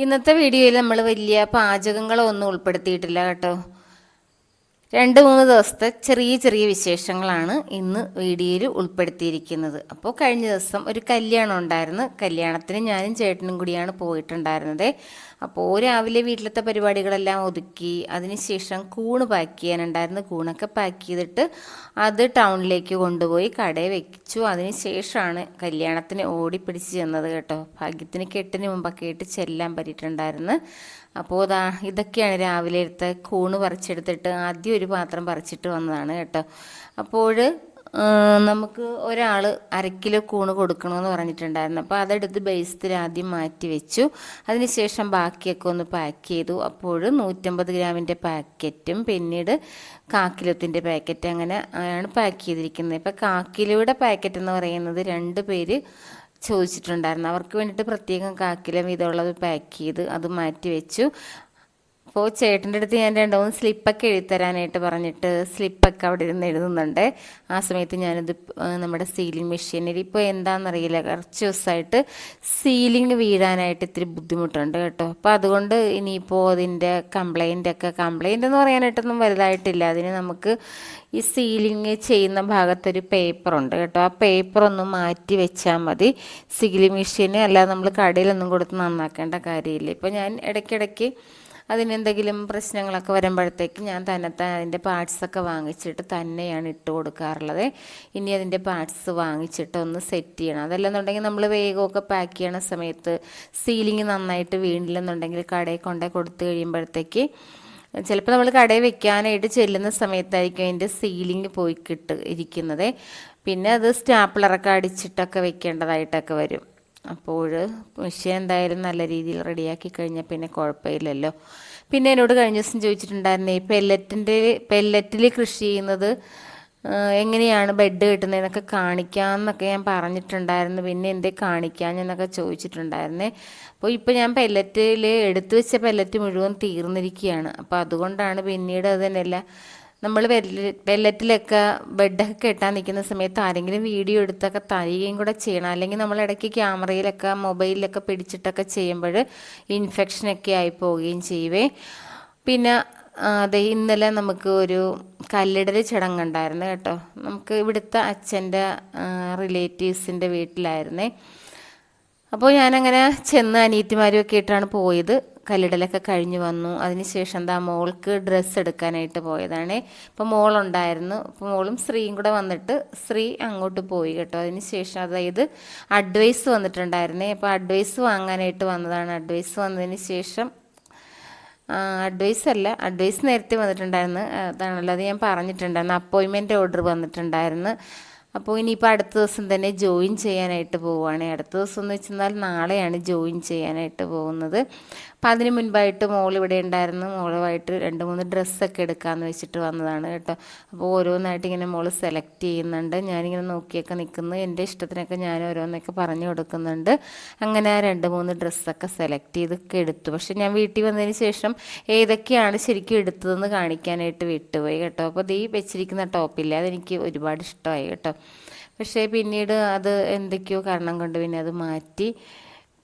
ഇന്നത്തെ വീഡിയോയിൽ നമ്മൾ വലിയ പാചകങ്ങളൊന്നും ഉൾപ്പെടുത്തിയിട്ടില്ല കേട്ടോ. രണ്ട് മൂന്ന് ദിവസത്തെ ചെറിയ ചെറിയ വിശേഷങ്ങളാണ് ഇന്ന് വീഡിയോയിൽ ഉൾപ്പെടുത്തിയിരിക്കുന്നത്. അപ്പോൾ കഴിഞ്ഞ ദിവസം ഒരു കല്യാണം ഉണ്ടായിരുന്നു. കല്യാണത്തിന് ഞാനും ചേട്ടനും കൂടിയാണ് പോയിട്ടുണ്ടായിരുന്നത്. അപ്പോൾ രാവിലെ വീട്ടിലത്തെ പരിപാടികളെല്ലാം ഒതുക്കി അതിനുശേഷം കൂണ് പാക്ക് ചെയ്യാനുണ്ടായിരുന്നു കൂണൊക്കെ പാക്ക് ചെയ്തിട്ട് അത് ടൗണിലേക്ക് കൊണ്ടുപോയി കടയിൽ വെച്ചു. അതിനുശേഷമാണ് കല്യാണത്തിന് ഓടിപ്പിടിച്ച് ചെന്നത് കേട്ടോ. ഭാഗ്യത്തിന് കെട്ടിന് മുമ്പൊക്കെ ആയിട്ട് ചെല്ലാൻ പറ്റിയിട്ടുണ്ടായിരുന്നു. അപ്പോൾ ഇതാ ഇതൊക്കെയാണ് രാവിലെ എടുത്ത് കൂണ് പറിച്ചെടുത്തിട്ട് ആദ്യം ഒരു പാത്രം പറിച്ചിട്ട് വന്നതാണ് കേട്ടോ. അപ്പോൾ നമുക്ക് ഒരാൾ അരക്കിലോ കൂണ് കൊടുക്കണമെന്ന് പറഞ്ഞിട്ടുണ്ടായിരുന്നു. അപ്പോൾ അതെടുത്ത് ബേസ്ത്തിൽ ആദ്യം മാറ്റി വെച്ചു. അതിനുശേഷം ബാക്കിയൊക്കെ ഒന്ന് പാക്ക് ചെയ്തു. അപ്പോൾ നൂറ്റമ്പത് ഗ്രാമിന്റെ പാക്കറ്റും പിന്നീട് കാക്കിലത്തിന്റെ പാക്കറ്റ് അങ്ങനെ ആണ് പാക്ക് ചെയ്തിരിക്കുന്നത്. ഇപ്പോൾ കാക്കിലയുടെ പാക്കറ്റ് എന്ന് പറയുന്നത് രണ്ട് പേര് ചോദിച്ചിട്ടുണ്ടായിരുന്നു. അവർക്ക് വേണ്ടിയിട്ട് പ്രത്യേകം കാക്കിലം ഇതുള്ളത് പാക്ക് ചെയ്ത് അത് മാറ്റി വെച്ചു. അപ്പോൾ ചേട്ടന്റെ അടുത്ത് ഞാൻ രണ്ട് സ്ലിപ്പൊക്കെ എഴുതിത്തരാനായിട്ട് പറഞ്ഞിട്ട് സ്ലിപ്പൊക്കെ അവിടെ ഇരുന്ന് എഴുതുന്നുണ്ട്. ആ സമയത്ത് ഞാനിത് നമ്മുടെ സീലിംഗ് മെഷീനിൽ ഇപ്പോൾ എന്താണെന്നറിയില്ല കുറച്ച് ദിവസമായിട്ട് സീലിംഗ് വീഴാനായിട്ട് ഇത്തിരി ബുദ്ധിമുട്ടുണ്ട് കേട്ടോ. അപ്പോൾ അതുകൊണ്ട് ഇനിയിപ്പോൾ അതിന്റെ കംപ്ലയിന്റൊക്കെ ഒക്കെ കംപ്ലൈന്റ് എന്ന് പറയാനായിട്ടൊന്നും വലുതായിട്ടില്ല. അതിന് നമുക്ക് ഈ സീലിംഗ് ചെയ്യുന്ന ഭാഗത്തൊരു പേപ്പറുണ്ട് കേട്ടോ. ആ പേപ്പർ ഒന്ന് മാറ്റി വെച്ചാൽ മതി. സീലിംഗ് മെഷീന് അല്ലാതെ നമ്മൾ കടയിലൊന്നും കൊടുത്ത് നന്നാക്കേണ്ട കാര്യമില്ല. ഇപ്പോൾ ഞാൻ ഇടയ്ക്കിടയ്ക്ക് അതിനെന്തെങ്കിലും പ്രശ്നങ്ങളൊക്കെ വരുമ്പോഴത്തേക്ക് ഞാൻ തന്നെത്താൻ അതിന്റെ പാർട്സൊക്കെ വാങ്ങിച്ചിട്ട് തന്നെയാണ് ഇട്ട് കൊടുക്കാറുള്ളത്. ഇനി അതിന്റെ പാർട്സ് വാങ്ങിച്ചിട്ട് ഒന്ന് സെറ്റ് ചെയ്യണം. അതല്ലെന്നുണ്ടെങ്കിൽ നമ്മൾ വേഗമൊക്കെ പാക്ക് ചെയ്യണ സമയത്ത് സീലിംഗ് നന്നായിട്ട് വീണില്ലെന്നുണ്ടെങ്കിൽ കടയിൽ കൊണ്ടേ കൊടുത്തു കഴിയുമ്പോഴത്തേക്ക് ചിലപ്പോൾ നമ്മൾ കടയിൽ വെക്കാനായിട്ട് ചെല്ലുന്ന സമയത്തായിരിക്കും അതിന്റെ സീലിംഗ് പോയി കിട്ട് ഇരിക്കുന്നത്. പിന്നെ അത് സ്റ്റാപ്ലറൊക്കെ അടിച്ചിട്ടൊക്കെ വെക്കേണ്ടതായിട്ടൊക്കെ വരും. അപ്പോൾ വിഷയം എന്തായാലും നല്ല രീതിയിൽ റെഡിയാക്കി കഴിഞ്ഞാൽ പിന്നെ കുഴപ്പമില്ലല്ലോ. പിന്നെ എന്നോട് കഴിഞ്ഞ ദിവസം ചോദിച്ചിട്ടുണ്ടായിരുന്നേ പെല്ലറ്റിന്റെ പെല്ലറ്റിൽ കൃഷി ചെയ്യുന്നത് എങ്ങനെയാണ് ബെഡ് കിട്ടുന്നതെന്നൊക്കെ കാണിക്കാമെന്നൊക്കെ ഞാൻ പറഞ്ഞിട്ടുണ്ടായിരുന്നു. പിന്നെ എന്തേ കാണിക്കാഞ്ഞെന്നൊക്കെ ചോദിച്ചിട്ടുണ്ടായിരുന്നേ. അപ്പോൾ ഇപ്പോൾ ഞാൻ പെല്ലറ്റിൽ എടുത്തു വെച്ച പെല്ലറ്റ് മുഴുവൻ തീർന്നിരിക്കുകയാണ്. അപ്പോൾ അതുകൊണ്ടാണ് പിന്നീട് അതിനെല്ലാം നമ്മൾ വെല്ലറ്റിലൊക്കെ ബെഡൊക്കെ കെട്ടാൻ നിൽക്കുന്ന സമയത്ത് ആരെങ്കിലും വീഡിയോ എടുത്തൊക്കെ തരികയും കൂടെ ചെയ്യണം. അല്ലെങ്കിൽ നമ്മൾ ഇടയ്ക്ക് ക്യാമറയിലൊക്കെ മൊബൈലിലൊക്കെ പിടിച്ചിട്ടൊക്കെ ചെയ്യുമ്പോൾ ഇൻഫെക്ഷനൊക്കെ ആയി പോവുകയും ചെയ്യുവേ. പിന്നെ അതെ ഇന്നലെ നമുക്ക് ഒരു കല്ലിടൽ ചടങ്ങുണ്ടായിരുന്നു കേട്ടോ. നമുക്ക് ഇവിടുത്തെ അച്ഛന്റെ റിലേറ്റീവ്സിന്റെ വീട്ടിലായിരുന്നേ. അപ്പോൾ ഞാനങ്ങനെ ചെന്ന് അനിയത്തിമാരും ഒക്കെ ആയിട്ടാണ് പോയത്. കല്ലിടലൊക്കെ കഴിഞ്ഞ് വന്നു. അതിനുശേഷം എന്താ മോൾക്ക് ഡ്രസ്സ് എടുക്കാനായിട്ട് പോയതാണ്. ഇപ്പോൾ മോളുണ്ടായിരുന്നു. അപ്പോൾ മോളും സ്ത്രീയും കൂടെ വന്നിട്ട് സ്ത്രീ അങ്ങോട്ട് പോയി കേട്ടോ. അതിനുശേഷം അതായത് അഡ്വൈസ് വന്നിട്ടുണ്ടായിരുന്നേ. അപ്പോൾ അഡ്വൈസ് വാങ്ങാനായിട്ട് വന്നതാണ്. അഡ്വൈസ് വന്നതിന് ശേഷം അഡ്വൈസ് അല്ല അഡ്വൈസ് നേരത്തെ വന്നിട്ടുണ്ടായിരുന്നു. അതാണല്ലോ അത് ഞാൻ പറഞ്ഞിട്ടുണ്ടായിരുന്നു. അപ്പോയിൻമെന്റ് ഓർഡർ വന്നിട്ടുണ്ടായിരുന്നു. അപ്പോൾ ഇനിയിപ്പോൾ അടുത്ത ദിവസം തന്നെ ജോയിൻ ചെയ്യാനായിട്ട് പോവുകയാണ്. അടുത്ത ദിവസം എന്ന് വെച്ചാൽ നാളെയാണ് ജോയിൻ ചെയ്യാനായിട്ട് പോകുന്നത്. അപ്പം അതിന് മുൻപായിട്ട് മോൾ ഇവിടെ ഉണ്ടായിരുന്നു. മോളുമായിട്ട് രണ്ട് മൂന്ന് ഡ്രസ്സൊക്കെ എടുക്കാമെന്ന് വെച്ചിട്ട് വന്നതാണ് കേട്ടോ. അപ്പോൾ ഓരോന്നായിട്ട് ഇങ്ങനെ മോൾ സെലക്ട് ചെയ്യുന്നുണ്ട്. ഞാനിങ്ങനെ നോക്കിയൊക്കെ നിൽക്കുന്നു എന്റെ ഇഷ്ടത്തിനൊക്കെ ഞാൻ ഓരോന്നൊക്കെ പറഞ്ഞു കൊടുക്കുന്നുണ്ട്. അങ്ങനെ രണ്ട് മൂന്ന് ഡ്രസ്സൊക്കെ സെലക്ട് ചെയ്തൊക്കെ എടുത്തു. പക്ഷേ ഞാൻ വീട്ടിൽ വന്നതിന് ശേഷം ഏതൊക്കെയാണ് ശരിക്കും എടുത്തതെന്ന് കാണിക്കാനായിട്ട് വിട്ടുപോയി കേട്ടോ. അപ്പോൾ ഈ വെച്ചിരിക്കുന്ന ടോപ്പില്ല അതെനിക്ക് ഒരുപാട് ഇഷ്ടമായി കേട്ടോ. പക്ഷേ പിന്നീട് അത് എന്തൊക്കെയോ കാരണം കൊണ്ട് പിന്നെ അത് മാറ്റി.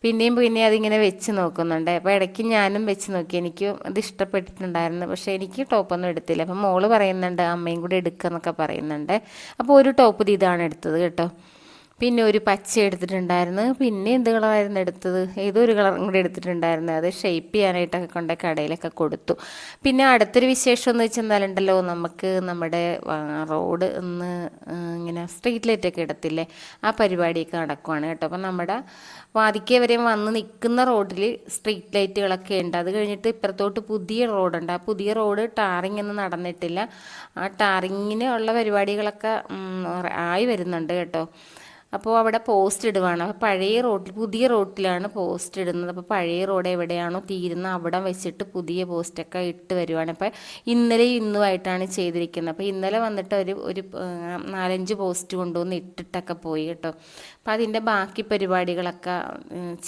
പിന്നെയും പിന്നെയും അതിങ്ങനെ വെച്ച് നോക്കുന്നുണ്ട്. അപ്പോൾ ഇടയ്ക്ക് ഞാനും വെച്ച് നോക്കി. എനിക്ക് അത് ഇഷ്ടപ്പെട്ടിട്ടുണ്ടായിരുന്നു. പക്ഷേ എനിക്ക് ടോപ്പൊന്നും എടുത്തില്ല. അപ്പം മോൾ പറയുന്നുണ്ട് അമ്മയും കൂടെ എടുക്കുക എന്നൊക്കെ പറയുന്നുണ്ട്. അപ്പോൾ ഒരു ടോപ്പ് ഇതാണ് എടുത്തത് കേട്ടോ. പിന്നെ ഒരു പച്ച എടുത്തിട്ടുണ്ടായിരുന്നു. പിന്നെ എന്ത് കളറായിരുന്നു എടുത്തത്? ഏതോ ഒരു കളറും കൂടി എടുത്തിട്ടുണ്ടായിരുന്നു. അത് ഷെയ്പ്പ് ചെയ്യാനായിട്ടൊക്കെ കൊണ്ട് കടയിലൊക്കെ കൊടുത്തു. പിന്നെ അടുത്തൊരു വിശേഷം എന്ന് വെച്ചെന്നാലുണ്ടല്ലോ നമുക്ക് നമ്മുടെ റോഡ് ഒന്ന് ഇങ്ങനെ സ്ട്രീറ്റ് ലൈറ്റൊക്കെ ഇടത്തില്ലേ ആ പരിപാടിയൊക്കെ നടക്കുവാണ് കേട്ടോ. അപ്പം നമ്മുടെ വാതിക്കെ വരെ വന്ന് നിൽക്കുന്ന റോഡിൽ സ്ട്രീറ്റ് ലൈറ്റുകളൊക്കെ ഉണ്ട്. അത് കഴിഞ്ഞിട്ട് ഇപ്പുറത്തോട്ട് പുതിയ റോഡുണ്ട് ആ പുതിയ റോഡ് ടാറിങ് ഒന്നും നടന്നിട്ടില്ല. ആ ടാറിങ്ങിന് ഉള്ള പരിപാടികളൊക്കെ ആയി വരുന്നുണ്ട് കേട്ടോ. അപ്പോൾ അവിടെ പോസ്റ്റ് ഇടുവാണ്. അപ്പോൾ പഴയ റോഡിൽ പുതിയ റോഡിലാണ് പോസ്റ്റ് ഇടുന്നത്. അപ്പോൾ പഴയ റോഡ് എവിടെയാണോ തീരുന്ന അവിടെ വെച്ചിട്ട് പുതിയ പോസ്റ്റൊക്കെ ഇട്ട് വരുവാണ്. അപ്പോൾ ഇന്നലെ ഇന്നുമായിട്ടാണ് ചെയ്തിരിക്കുന്നത്. അപ്പോൾ ഇന്നലെ വന്നിട്ട് ഒരു ഒരു നാലഞ്ച് പോസ്റ്റ് കൊണ്ടുവന്ന് ഇട്ടിട്ടൊക്കെ പോയി കേട്ടോ. അപ്പോൾ അതിന്റെ ബാക്കി പരിപാടികളൊക്കെ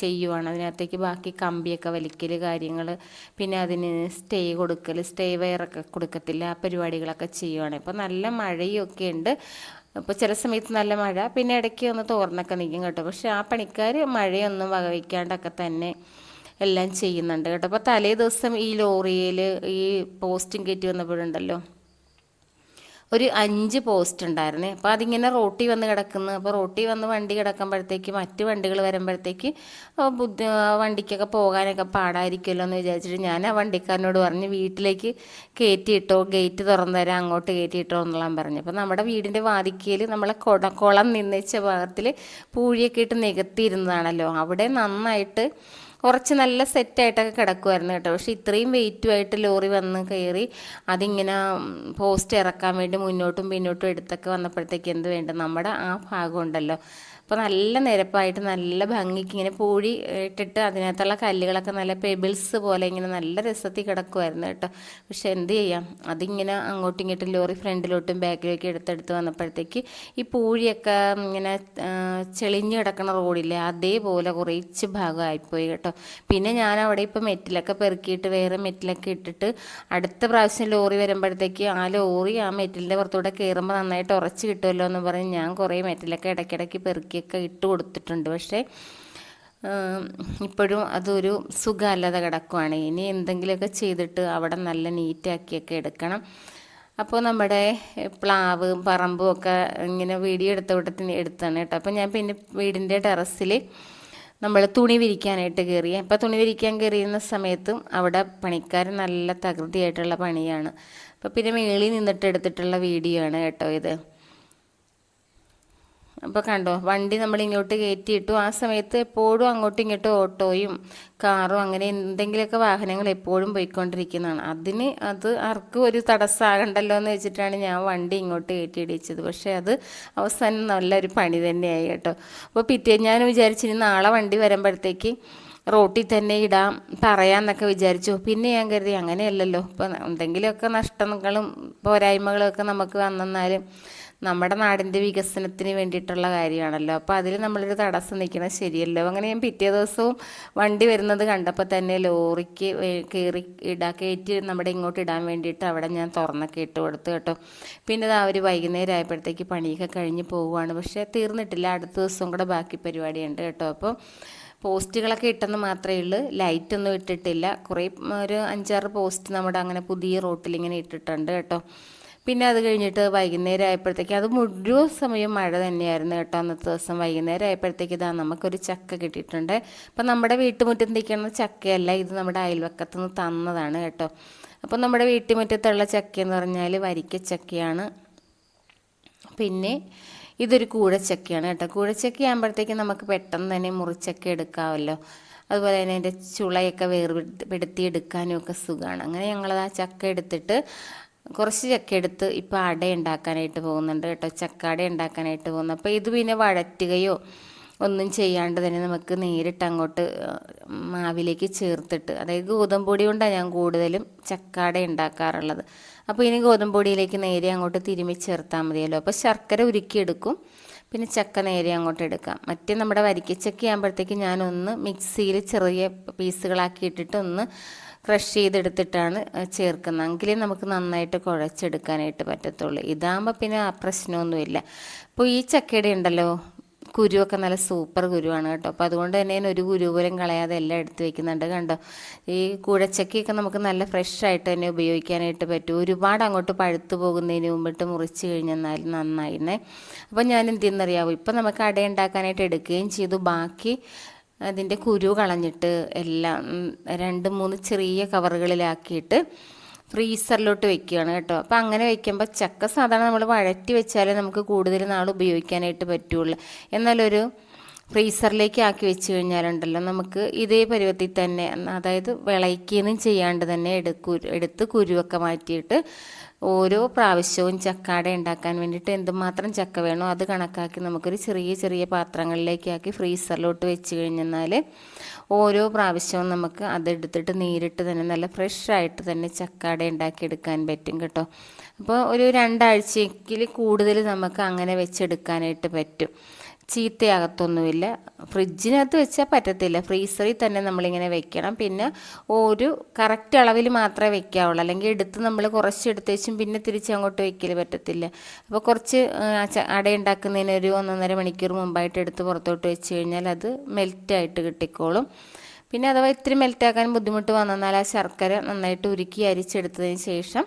ചെയ്യുവാണ്. അതിനകത്തേക്ക് ബാക്കി കമ്പിയൊക്കെ വലിക്കൽ കാര്യങ്ങൾ പിന്നെ അതിന് സ്റ്റേ കൊടുക്കൽ സ്റ്റേ വയറൊക്കെ കൊടുക്കത്തില്ല ആ പരിപാടികളൊക്കെ ചെയ്യുവാണ്. ഇപ്പോൾ നല്ല മഴയൊക്കെ ഉണ്ട്. അപ്പോൾ ചില സമയത്ത് നല്ല മഴ പിന്നെ ഇടയ്ക്ക് ഒന്ന് തോർന്നൊക്കെ നിൽക്കും കേട്ടോ. പക്ഷെ ആ പണിക്കാർ മഴയൊന്നും വകവയ്ക്കാണ്ടൊക്കെ തന്നെ എല്ലാം ചെയ്യുന്നുണ്ട് കേട്ടോ. അപ്പോൾ തലേ ദിവസം ഈ ലോറിയിൽ ഈ പോസ്റ്റും കയറ്റി വന്നപ്പോഴുണ്ടല്ലോ? ഒരു അഞ്ച് പോസ്റ്റ് ഉണ്ടായിരുന്നേ. അപ്പോൾ അതിങ്ങനെ റോട്ടി വന്ന് കിടക്കുന്നു. അപ്പോൾ റോട്ടി വന്ന് വണ്ടി കിടക്കുമ്പോഴത്തേക്ക് മറ്റ് വണ്ടികൾ വരുമ്പോഴത്തേക്ക് ബുദ്ധി വണ്ടിക്കൊക്കെ പോകാനൊക്കെ പാടായിരിക്കുമല്ലോ എന്ന് വിചാരിച്ചിട്ട് ഞാൻ ആ വണ്ടിക്കാരനോട് പറഞ്ഞ് വീട്ടിലേക്ക് കയറ്റിയിട്ടോ ഗേറ്റ് തുറന്നു തരാം അങ്ങോട്ട് കയറ്റിയിട്ടോ എന്നെല്ലാം പറഞ്ഞു. അപ്പോൾ നമ്മുടെ വീടിന്റെ വാതിക്കയിൽ നമ്മളെ കുട കുളം നിന്നച്ച ഭാഗത്തിൽ പൂഴിയൊക്കെ ഇട്ട് നികത്തിയിരുന്നതാണല്ലോ. അവിടെ നന്നായിട്ട് കുറച്ച് നല്ല സെറ്റായിട്ടൊക്കെ കിടക്കുമായിരുന്നു കേട്ടോ. പക്ഷേ ഇത്രയും വെയിറ്റുമായിട്ട് ലോറി വന്ന് കയറി അതിങ്ങനെ പോസ്റ്റ് ഇറക്കാൻ വേണ്ടി മുന്നോട്ടും പിന്നോട്ടും എടുത്തൊക്കെ വന്നപ്പോഴത്തേക്ക് എന്ത് വേണ്ട? നമ്മുടെ ആ ഭാഗം ഉണ്ടല്ലോ. അപ്പോൾ നല്ല നിരപ്പായിട്ട് നല്ല ഭംഗിക്ക് ഇങ്ങനെ പൂഴി ഇട്ടിട്ട് അതിനകത്തുള്ള കല്ലുകളൊക്കെ നല്ല പെബിൾസ് പോലെ ഇങ്ങനെ നല്ല രസത്തിൽ കിടക്കുമായിരുന്നു കേട്ടോ. പക്ഷെ എന്ത് ചെയ്യാം? അതിങ്ങനെ അങ്ങോട്ടും ഇങ്ങോട്ടും ലോറി ഫ്രണ്ടിലോട്ടും ബാക്കിലോട്ടും എടുത്തെടുത്ത് വന്നപ്പോഴത്തേക്ക് ഈ പൂഴിയൊക്കെ ഇങ്ങനെ ചെളിഞ്ഞ് കിടക്കുന്ന റോഡില്ലേ അതേപോലെ കുറച്ച് ഭാഗമായിപ്പോയി കേട്ടോ. പിന്നെ ഞാൻ അവിടെ ഇപ്പോൾ മെറ്റിലൊക്കെ പെറുക്കിയിട്ട് വേറെ മെറ്റിലൊക്കെ ഇട്ടിട്ട് അടുത്ത പ്രാവശ്യം ലോറി വരുമ്പോഴത്തേക്ക് ആ ലോറി ആ മെറ്റിലിന്റെ പുറത്തൂടെ കയറുമ്പോൾ നന്നായിട്ട് ഉറച്ച് കിട്ടുമല്ലോ എന്ന് പറഞ്ഞ് ഞാൻ കുറേ മെറ്റിലൊക്കെ ഇടയ്ക്കിടയ്ക്ക് പെറുക്കി ഒക്കെ ഇട്ട് കൊടുത്തിട്ടുണ്ട്. പക്ഷേ ഇപ്പോഴും അതൊരു സുഖമല്ലാതെ കിടക്കുവാണ്. ഇനി എന്തെങ്കിലുമൊക്കെ ചെയ്തിട്ട് അവിടെ നല്ല നീറ്റാക്കിയൊക്കെ എടുക്കണം. അപ്പോൾ നമ്മുടെ പ്ലാവ് പറമ്പും ഒക്കെ ഇങ്ങനെ വീഡിയോ എടുത്ത കൂട്ടത്തിന് എടുത്താണ് കേട്ടോ. അപ്പോൾ ഞാൻ പിന്നെ വീടിന്റെ ടെറസിൽ നമ്മൾ തുണി വിരിക്കാനായിട്ട് കയറി. അപ്പോൾ തുണി വിരിക്കാൻ കയറിയുന്ന സമയത്തും അവിടെ പണിക്കാർ നല്ല തകൃതിയായിട്ടുള്ള പണിയാണ്. അപ്പോൾ പിന്നെ മേളിൽ നിന്നിട്ട് എടുത്തിട്ടുള്ള വീഡിയോ ആണ് കേട്ടോ ഇത്. അപ്പോൾ കണ്ടോ വണ്ടി നമ്മൾ ഇങ്ങോട്ട് കയറ്റിയിട്ടു. ആ സമയത്ത് എപ്പോഴും അങ്ങോട്ടും ഇങ്ങോട്ടും ഓട്ടോയും കാറും അങ്ങനെ എന്തെങ്കിലുമൊക്കെ വാഹനങ്ങൾ എപ്പോഴും പോയിക്കൊണ്ടിരിക്കുന്നതാണ്. അതിന് അത് ആർക്കും ഒരു തടസ്സമാകണ്ടല്ലോ എന്ന് വെച്ചിട്ടാണ് ഞാൻ വണ്ടി ഇങ്ങോട്ട് കയറ്റിയിടിച്ചത്. പക്ഷേ അത് അവസാനം നല്ലൊരു പണി തന്നെയായി കേട്ടോ. അപ്പോൾ പിറ്റേ ഞാൻ വിചാരിച്ചിന് നാളെ വണ്ടി വരുമ്പോഴത്തേക്ക് റോട്ടിൽ തന്നെ ഇടാം പറയാമെന്നൊക്കെ വിചാരിച്ചു. പിന്നെ ഞാൻ കരുതി അങ്ങനെയല്ലല്ലോ. ഇപ്പം എന്തെങ്കിലുമൊക്കെ നഷ്ടങ്ങളും പോരായ്മകളും ഒക്കെ നമുക്ക് വന്നെന്നാലും നമ്മുടെ നാടിന്റെ വികസനത്തിന് വേണ്ടിയിട്ടുള്ള കാര്യമാണല്ലോ. അപ്പോൾ അതിൽ നമ്മളൊരു തടസ്സം നിൽക്കുന്നത് ശരിയല്ലോ. അങ്ങനെ ഞാൻ പിറ്റേ ദിവസവും വണ്ടി വരുന്നത് കണ്ടപ്പോൾ തന്നെ ലോറിക്ക് കയറി ഇടാ കയറ്റി നമ്മുടെ ഇങ്ങോട്ട് ഇടാൻ വേണ്ടിയിട്ട് അവിടെ ഞാൻ തുറന്നൊക്കെ ഇട്ട് കൊടുത്തു കേട്ടോ. പിന്നെ അത് അവർ വൈകുന്നേരം ആയപ്പോഴത്തേക്ക് പണിയൊക്കെ കഴിഞ്ഞ് പോവുകയാണ്. പക്ഷേ തീർന്നിട്ടില്ല. അടുത്ത ദിവസവും കൂടെ ബാക്കി പരിപാടിയുണ്ട് കേട്ടോ. അപ്പോൾ പോസ്റ്റുകളൊക്കെ ഇട്ടെന്ന് മാത്രമേ ഉള്ളൂ. ലൈറ്റൊന്നും ഇട്ടിട്ടില്ല. കുറേ ഒരു അഞ്ചാറ് പോസ്റ്റ് നമ്മുടെ അങ്ങനെ പുതിയ റോട്ടിൽ ഇങ്ങനെ ഇട്ടിട്ടുണ്ട് കേട്ടോ. പിന്നെ അത് കഴിഞ്ഞിട്ട് വൈകുന്നേരം ആയപ്പോഴത്തേക്ക് അത് മുഴുവൻ സമയം മഴ തന്നെയായിരുന്നു കേട്ടോ അന്നത്തെ ദിവസം. വൈകുന്നേരം ആയപ്പോഴത്തേക്ക് ഇതാ നമുക്കൊരു ചക്ക കിട്ടിയിട്ടുണ്ട്. അപ്പം നമ്മുടെ വീട്ടുമുറ്റത്ത് നിൽക്കുന്ന ചക്കയല്ല ഇത് നമ്മുടെ അയൽവക്കത്തു നിന്ന് തന്നതാണ് കേട്ടോ. അപ്പം നമ്മുടെ വീട്ടുമുറ്റത്തുള്ള ചക്ക എന്ന് പറഞ്ഞാൽ വരിക്ക ചക്കയാണ് പിന്നെ ഇതൊരു കൂഴച്ചക്കയാണ് കേട്ടോ. കൂഴച്ചക്ക ആകുമ്പോഴത്തേക്ക് നമുക്ക് പെട്ടെന്ന് തന്നെ മുറിച്ചക്ക എടുക്കാമല്ലോ. അതുപോലെ തന്നെ അതിന്റെ ചുളയൊക്കെ വേർപെടുത്തി എടുക്കാനും ഒക്കെ സുഖമാണ്. അങ്ങനെ ഞങ്ങളത് ആ ചക്ക എടുത്തിട്ട് കുറച്ച് ചക്ക എടുത്ത് ഇപ്പോൾ അട ഉണ്ടാക്കാനായിട്ട് പോകുന്നുണ്ട് കേട്ടോ. ചക്ക അട ഉണ്ടാക്കാനായിട്ട് പോകുന്നു. അപ്പോൾ ഇത് പിന്നെ വഴറ്റുകയോ ഒന്നും ചെയ്യാണ്ട് തന്നെ നമുക്ക് നേരിട്ട് അങ്ങോട്ട് മാവിലേക്ക് ചേർത്തിട്ട് അതായത് ഗോതമ്പ് പൊടി കൊണ്ടാണ് ഞാൻ കൂടുതലും ചക്കാട ഉണ്ടാക്കാറുള്ളത് അപ്പോൾ ഇനി ഗോതമ്പ് പൊടിയിലേക്ക് നേരെ അങ്ങോട്ട് തിരുമ്മി ചേർത്താൽ മതിയല്ലോ. അപ്പോൾ ശർക്കര ഉരുക്കിയെടുക്കും പിന്നെ ചക്ക നേരെ അങ്ങോട്ട് എടുക്കാം. മറ്റേ നമ്മുടെ വരിക്കച്ചക്ക ആകുമ്പോഴത്തേക്ക് ഞാനൊന്ന് മിക്സിയിൽ ചെറിയ പീസുകളാക്കി ഇട്ടിട്ട് ഒന്ന് ക്രഷ് ചെയ്തെടുത്തിട്ടാണ് ചേർക്കുന്നത്. എങ്കിലേ നമുക്ക് നന്നായിട്ട് കുഴച്ചെടുക്കാനായിട്ട് പറ്റത്തുള്ളൂ. ഇതാകുമ്പോൾ പിന്നെ ആ പ്രശ്നമൊന്നുമില്ല. അപ്പോൾ ഈ ചക്കയുടെ ഉണ്ടല്ലോ കുരുവൊക്കെ നല്ല സൂപ്പർ കുരുവാണ് കേട്ടോ. അപ്പോൾ അതുകൊണ്ട് തന്നെ ഞാൻ ഒരു കുരു പോലും കളയാതെ എല്ലാം എടുത്ത് വെക്കുന്നുണ്ട്. കണ്ടോ? ഈ കുഴച്ചക്കയൊക്കെ നമുക്ക് നല്ല ഫ്രഷ് ആയിട്ട് തന്നെ ഉപയോഗിക്കാനായിട്ട് പറ്റും. ഒരുപാട് അങ്ങോട്ട് പഴുത്തു പോകുന്നതിന് മുമ്പിട്ട് മുറിച്ച് കഴിഞ്ഞാൽ നന്നായിരുന്നേ അപ്പോൾ ഞാൻ എന്തെന്നറിയാവോ ഇപ്പം നമുക്ക് അട ഉണ്ടാക്കാനായിട്ട് എടുക്കുകയും ചെയ്തു. ബാക്കി അതിന്റെ കുരു കളഞ്ഞിട്ട് എല്ലാം രണ്ട് മൂന്ന് ചെറിയ കവറുകളിലാക്കിയിട്ട് ഫ്രീസറിലോട്ട് വെക്കുകയാണ് കേട്ടോ. അപ്പോൾ അങ്ങനെ വെക്കുമ്പോൾ ചക്ക സാധാരണ നമ്മൾ വഴറ്റി വെച്ചാലേ നമുക്ക് കൂടുതൽ നാൾ ഉപയോഗിക്കാനായിട്ട് പറ്റുള്ളൂ. എന്നാലൊരു ഫ്രീസറിലേക്ക് ആക്കി വെച്ച് കഴിഞ്ഞാലുണ്ടല്ലോ നമുക്ക് ഇതേ പരുവത്തിൽ തന്നെ അതായത് വിളയിക്കുകയൊന്നും ചെയ്യാണ്ട് തന്നെ എടുക്കു എടുത്ത് കുരുവൊക്കെ മാറ്റിയിട്ട് ഓരോ പ്രാവശ്യവും ചക്കാട ഉണ്ടാക്കാൻ വേണ്ടിയിട്ട് എന്തുമാത്രം ചക്ക വേണോ അത് കണക്കാക്കി നമുക്കൊരു ചെറിയ ചെറിയ പാത്രങ്ങളിലേക്കാക്കി ഫ്രീസറിലോട്ട് വെച്ച് കഴിഞ്ഞെന്നാൽ ഓരോ പ്രാവശ്യവും നമുക്ക് അതെടുത്തിട്ട് നേരിട്ട് തന്നെ നല്ല ഫ്രഷ് ആയിട്ട് തന്നെ ചക്കാട ഉണ്ടാക്കിയെടുക്കാൻ പറ്റും കേട്ടോ. അപ്പോൾ ഒരു രണ്ടാഴ്ചയ്ക്കിൽ കൂടുതൽ നമുക്ക് അങ്ങനെ വെച്ചെടുക്കാനായിട്ട് പറ്റും. ചീത്തയാകത്തൊന്നുമില്ല. ഫ്രിഡ്ജിനകത്ത് വെച്ചാൽ പറ്റത്തില്ല. ഫ്രീസറിൽ തന്നെ നമ്മളിങ്ങനെ വെക്കണം. പിന്നെ ഒരു കറക്റ്റ് അളവിൽ മാത്രമേ വെക്കാവുള്ളൂ. അല്ലെങ്കിൽ എടുത്ത് നമ്മൾ കുറച്ച് എടുത്തേച്ചും പിന്നെ തിരിച്ച് അങ്ങോട്ട് വെക്കൽ പറ്റത്തില്ല. അപ്പോൾ കുറച്ച് അട ഉണ്ടാക്കുന്നതിന് ഒരു ഒന്നൊന്നര മണിക്കൂർ മുമ്പായിട്ട് എടുത്ത് പുറത്തോട്ട് വെച്ച് കഴിഞ്ഞാൽ അത് മെൽറ്റായിട്ട് കിട്ടിക്കോളും. പിന്നെ അഥവാ ഇത്തിരി മെൽറ്റാക്കാൻ ബുദ്ധിമുട്ട് വന്നാൽ ആ ശർക്കര നന്നായിട്ട് ഉരുക്കി അരിച്ചെടുത്തതിന് ശേഷം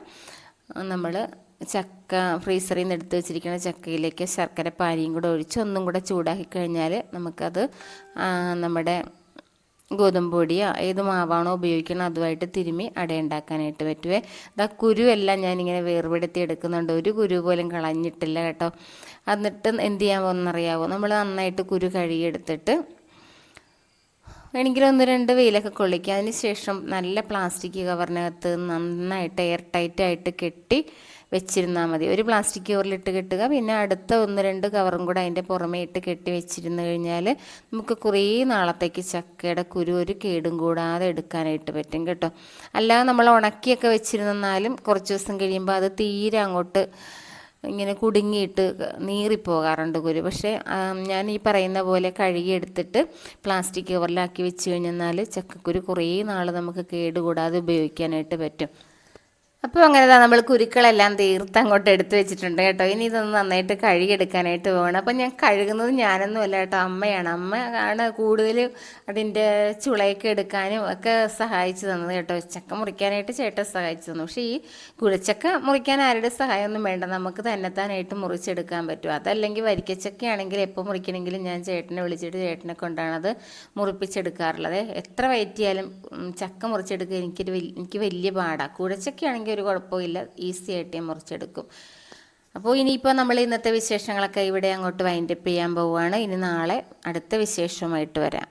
നമ്മൾ ചക്ക ഫ്രീസറിൽ നിന്ന് എടുത്ത് വെച്ചിരിക്കുന്ന ചക്കയിലേക്ക് ശർക്കര പാനിയും കൂടെ ഒഴിച്ച് ഒന്നും കൂടെ ചൂടാക്കി കഴിഞ്ഞാൽ നമുക്കത് നമ്മുടെ ഗോതമ്പ് പൊടിയോ ഏത് മാവാണോ ഉപയോഗിക്കണം അതുമായിട്ട് തിരുമ്മി അടയുണ്ടാക്കാനായിട്ട് പറ്റുവേ. ഇതാ കുരുവെല്ലാം ഞാനിങ്ങനെ വേർപെടുത്തി എടുക്കുന്നുണ്ട്. ഒരു കുരു പോലും കളഞ്ഞിട്ടില്ല കേട്ടോ. എന്നിട്ട് എന്ത് ചെയ്യാൻ പോകുന്നറിയാവോ? നമ്മൾ നന്നായിട്ട് കുരു കഴുകിയെടുത്തിട്ട് വേണമെങ്കിൽ ഒന്ന് രണ്ട് വെയിലൊക്കെ കൊള്ളിക്കുക അതിന് ശേഷം നല്ല പ്ലാസ്റ്റിക് കവറിനകത്ത് നന്നായിട്ട് എയർ ടൈറ്റായിട്ട് കെട്ടി വെച്ചിരുന്നാൽ മതി. ഒരു പ്ലാസ്റ്റിക് കവറിലിട്ട് കെട്ടുക. പിന്നെ അടുത്ത ഒന്ന് രണ്ട് കവറും കൂടെ അതിന്റെ പുറമേ ഇട്ട് കെട്ടി വെച്ചിരുന്ന് കഴിഞ്ഞാൽ നമുക്ക് കുറേ നാളത്തേക്ക് ചക്കയുടെ കുരു ഒരു കേടും കൂടാതെ എടുക്കാനായിട്ട് പറ്റും കേട്ടോ. അല്ലാതെ നമ്മൾ ഉണക്കിയൊക്കെ വെച്ചിരുന്നാലും കുറച്ച് ദിവസം കഴിയുമ്പോൾ അത് തീരെ അങ്ങോട്ട് ഇങ്ങനെ കുടുങ്ങിയിട്ട് നീറിപ്പോകാറുണ്ട് കുരു. പക്ഷേ ഞാൻ ഈ പറയുന്ന പോലെ കഴുകിയെടുത്തിട്ട് പ്ലാസ്റ്റിക് കവറിലാക്കി വെച്ച് കഴിഞ്ഞെന്നാൽ ചക്കക്കുരു കുറേ നാൾ നമുക്ക് കേടുകൂടാതെ ഉപയോഗിക്കാനായിട്ട് പറ്റും. അപ്പോൾ അങ്ങനെ നമ്മൾ കുരുക്കളെല്ലാം തീർത്ത് അങ്ങോട്ട് എടുത്തു വെച്ചിട്ടുണ്ട് കേട്ടോ. ഇനി ഇതൊന്ന് നന്നായിട്ട് കഴുകിയെടുക്കാനായിട്ട് പോകണം അപ്പം ഞാൻ കഴുകുന്നത് ഞാനൊന്നും അല്ല കേട്ടോ അമ്മയാണ്. അമ്മ ആണ് കൂടുതൽ അതിന്റെ ചുളയൊക്കെ എടുക്കാനും ഒക്കെ സഹായിച്ചു തന്നത് കേട്ടോ. ചക്ക മുറിക്കാനായിട്ട് ചേട്ടൻ സഹായിച്ചു തന്നു. പക്ഷേ ഈ കുഴച്ചക്ക മുറിക്കാൻ ആരുടെ സഹായമൊന്നും വേണ്ട. നമുക്ക് തന്നെത്താനായിട്ട് മുറിച്ചെടുക്കാൻ പറ്റും. അതല്ലെങ്കിൽ വരിക്കച്ചക്കയാണെങ്കിൽ എപ്പോൾ മുറിക്കണമെങ്കിലും ഞാൻ ചേട്ടനെ വിളിച്ചിട്ട് ചേട്ടനെ കൊണ്ടാണ് അത് മുറിപ്പിച്ചെടുക്കാറുള്ളത്. എത്ര വയറ്റിയാലും ചക്ക മുറിച്ചെടുക്കുക എനിക്കൊരു എനിക്ക് വലിയ പാടാണ് കുഴച്ചക്കയാണെങ്കിൽ ഒരു കുഴപ്പമില്ല ഈസി ആയിട്ട് മുറിച്ചെടുക്കും. അപ്പോൾ ഇനിയിപ്പോൾ നമ്മൾ ഇന്നത്തെ വിശേഷങ്ങളൊക്കെ ഇവിടെ അങ്ങോട്ട് വൈൻഡപ്പ് ചെയ്യാൻ പോവുകയാണ്. ഇനി നാളെ അടുത്ത വിശേഷവുമായിട്ട് വരാം.